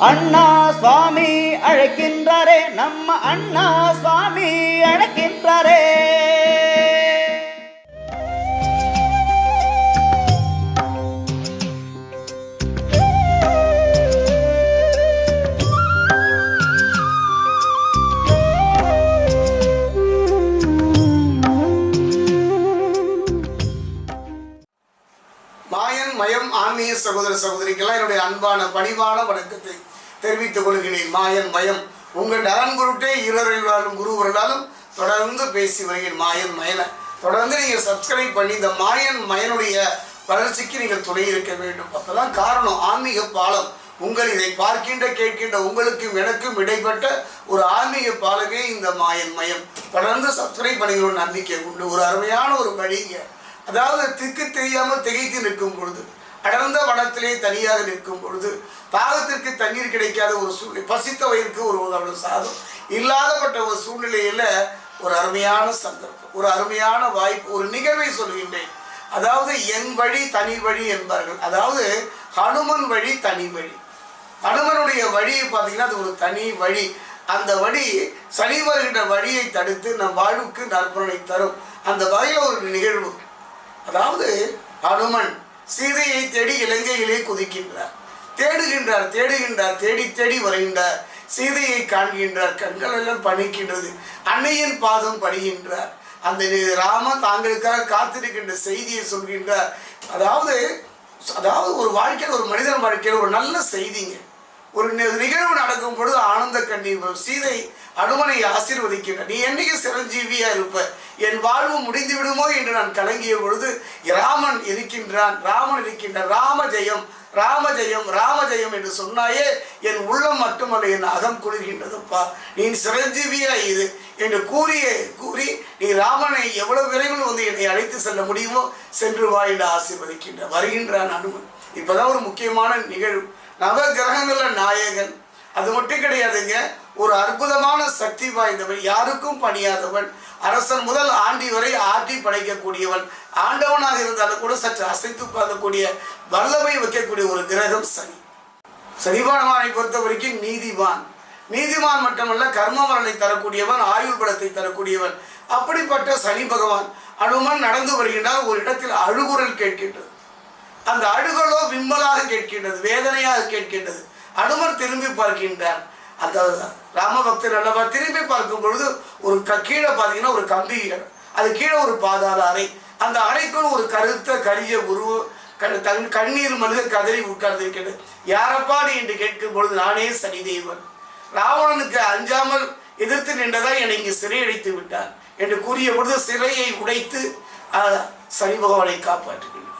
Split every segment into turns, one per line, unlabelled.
அண்ணா சுவாமி அழைக்கின்றாரே நம்ம அண்ணா சுவாமி அழைக்கின்றாரே.
மாயன் மயம் ஆன்மீக சகோதர சகோதரிக்கெல்லாம் என்னுடைய அன்பான பணிவான வணக்கத்தை தெரிவித்துக் கொள்கிறேன். மாயன் மயம். உங்கள் நலன் பொருட்டே இருவர்களாலும் குருவர்களாலும் தொடர்ந்து பேசி வருகிறேன். மாயன் மயனை. தொடர்ந்து நீங்கள் சப்ஸ்கிரைப் பண்ணி இந்த மாயன் மயனுடைய வளர்ச்சிக்கு நீங்கள் துணை இருக்க வேண்டும். அப்பதான் காரணம் ஆன்மீக பாலம். உங்கள் இதை பார்க்கின்ற கேட்கின்ற உங்களுக்கும் எனக்கும் இடைப்பட்ட ஒரு ஆன்மீக பாலமே இந்த மாயன் மயம். தொடர்ந்து சப்ஸ்கிரைப் பண்ணுகிற நம்பிக்கை உண்டு. ஒரு அருமையான ஒரு வழிங்க அதாவது திக்கு தெரியாமல் திகைத்து நிற்கும் பொழுது. அடர்ந்த வனத்திலே தனியாக நிற்கும் பொழுது தாகத்திற்கு தண்ணீர் கிடைக்காத ஒரு சூழ்நிலை பசித்த வயிற்கு ஒரு அவ்வளவு சாதம் இல்லாதப்பட்ட ஒரு சூழ்நிலையில் ஒரு அருமையான சந்தர்ப்பம் ஒரு அருமையான வாய்ப்பு ஒரு நிகழ்வை சொல்கின்றேன். அதாவது என் வழி தனி வழி என்பார்கள். அதாவது ஹனுமன் வழி தனி வழி. ஹனுமனுடைய வழியை பார்த்தீங்கன்னா அது ஒரு தனி வழி. அந்த வழி சனி வருகின்ற வழியை தடுத்து நம் வாழ்வுக்கு நற்பலனை தரும். அந்த வகையில் ஒரு நிகழ்வு. அதாவது ஹனுமன் சீதையை தேடி இலங்கையிலே குதிக்கின்றார். தேடுகின்றார் தேடுகின்றார் தேடி தேடி வருகின்றார். சீதையை காண்கின்றார் கண்கள் எல்லாம் பணிக்கின்றது. அன்னையின் பாதம் படுகின்றார் அந்த ராம ராமன் தாங்களுக்காக காத்திருக்கின்ற செய்தியை சொல்கின்றார். அதாவது அதாவது ஒரு வாழ்க்கையில் ஒரு மனிதன் வாழ்க்கையில் ஒரு நல்ல செய்திங்க. ஒரு நிகழ்வு நடக்கும் பொழுது ஆனந்த கண்ணீர் சீதை அனுமனை ஆசீர்வதிக்கின்ற நீ என்னைக்கு சிரஞ்சீவியா இருப்ப? என் வாழ்வு முடிந்து விடுமோ? என்று நான் கலங்கிய பொழுது ராமன் இருக்கின்றான் ராமன் இருக்கின்ற ராம ஜெயம் ராம ஜெயம் ராம ஜெயம் என்று சொன்னாயே என் உள்ளம் மட்டுமல்ல என் அகம் குளிர்கின்றதுப்பா. நீ சிரஞ்சீவியா இது என்று கூறிய கூறி நீ ராமனை எவ்வளவு விரைவில் வந்து என்னை அழைத்து செல்ல முடியுமோ சென்று வா என்று ஆசீர்வதிக்கின்ற வருகின்றான் அனுமன். இப்பதான் ஒரு முக்கியமான நிகழ்வு. நவ நாயகன். அது மட்டும் கிடையாதுங்க. ஒரு அற்புதமான சக்தி வாய்ந்தவன் யாருக்கும் பணியாதவன். அரசன் முதல் ஆண்டி வரை ஆட்டி படைக்கக்கூடியவன். ஆண்டவனாக இருந்தாலும் கூட சற்று அசைத்து பார்க்கக்கூடிய வல்லமை வைக்கக்கூடிய ஒரு கிரகம் சனி. சனிபானவானை பொறுத்த வரைக்கும் நீதிவான் நீதிமான் மட்டுமல்ல கர்மவரனை தரக்கூடியவன் ஆயுள் பலத்தை தரக்கூடியவன். அப்படிப்பட்ட சனி பகவான் அனுமன் நடந்து வருகின்றால் ஒரு இடத்தில் அழுகுரல் கேட்கின்றது. அந்த அழுகலோ விம்மலாக கேட்கின்றது வேதனையாக கேட்கின்றது. அனுமர் திரும்பி பார்க்கின்றார் அந்த ராமபக்தர் அல்லவா திரும்பி பார்க்கும் பொழுது ஒரு க- கீழே பார்த்தீங்கன்னா ஒரு கம்பி அது கீழே ஒரு பாதாள அறை. அந்த அறைக்குள் ஒரு கருத்த கரிய உருவ க- தன் கண்ணீர் மனித கதறி உட்கார்ந்திருக்கிறது. யாரப்பா நீ? என்று கேட்கும் பொழுது நானே சனிதேவன். ராவணனுக்கு அஞ்சாமல் எதிர்த்து நின்றதா என்னை இங்கு சிறையடைத்து விட்டார் என்று கூறிய பொழுது சிறையை உடைத்து சனி பகவானை காப்பாற்றுகின்றார்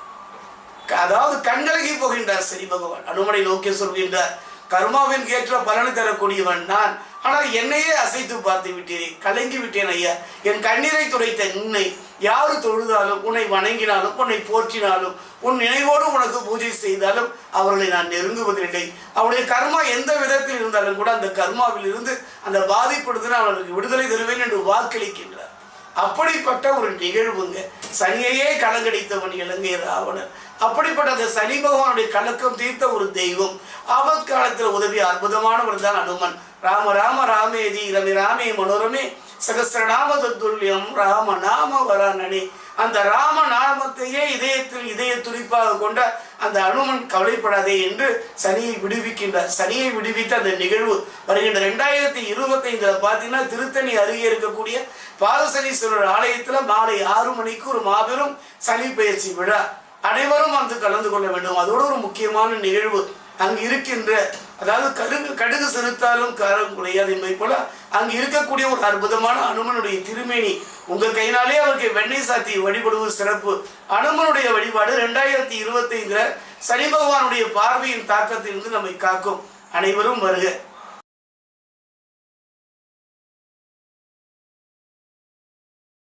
அதாவது கண்கலகி போகின்றார் சரி பகவான். அனுமனை நோக்கி சொல்கின்றார் கர்மாவின் ஏற்ற பலனை தரக்கூடியவன் நான். ஆனால் என்னையே அசைத்து பார்த்து விட்டேன் கலங்கி விட்டேன் ஐயா. என் கண்ணீரை துடைத்த உன்னை யாரு தொழுதாலும் உன்னை வணங்கினாலும் உன்னை போற்றினாலும் உன் நினைவோடு உனக்கு பூஜை செய்தாலும் அவர்களை நான் நெருங்குவதில்லை. அவருடைய கர்மா எந்த விதத்தில் இருந்தாலும் கூட அந்த கர்மாவில் இருந்து அந்த பாதிப்படுத்தினால் அவர்களுக்கு விடுதலை தருவேன் என்று வாக்களிக்கின்றார். அப்படிப்பட்ட ஒரு நிகழ்வுங்க. சனியையே கலங்கடித்தவன் இலங்கை ராவணன் அப்படிப்பட்ட அந்த சனி பகவானுடைய கலக்கம் தீர்த்த ஒரு தெய்வம். ஆபத் காலத்தில் உதவிய அற்புதமானவர் தான் அனுமன். ராம ராம ராமேதி ரமி ராமே மனோரமே. சகசிரநாம தத்துல்யம் ராம நாம வரானனே. அந்த ராம நாமத்தையே இதயத்தில் இதய துடிப்பாக கொண்ட அந்த அனுமன் கவலைப்படாதே என்று சனியை விடுவிக்கின்றார் சனியை விடுவித்த அந்த நிகழ்வு வருகின்ற ரெண்டாயிரத்தி இருபத்தைந்துல பார்த்தீங்கன்னா திருத்தணி அருகே இருக்கக்கூடிய பாதசனீஸ்வரர் ஆலயத்தில் மாலை ஆறு மணிக்கு ஒரு மாபெரும் சனி பயிற்சி விழா. அனைவரும் வந்து கலந்து கொள்ள வேண்டும். அதோடு ஒரு முக்கியமான நிகழ்வு அங்கு இருக்கின்ற அதாவது கடுகு கடுகு செலுத்தாலும் காரம் குறையாது என்பதை போல அங்கு இருக்கக்கூடிய ஒரு அற்புதமான அனுமனுடைய திருமேனி உங்கள் கையினாலே அவருக்கு வெண்ணெய் சாத்தி வழிபடுவது சிறப்பு. அனுமனுடைய வழிபாடு ரெண்டாயிரத்தி இருபத்தைந்துல சனி பகவானுடைய பார்வையின் தாக்கத்திலிருந்து நம்மை காக்கும். அனைவரும் வருக.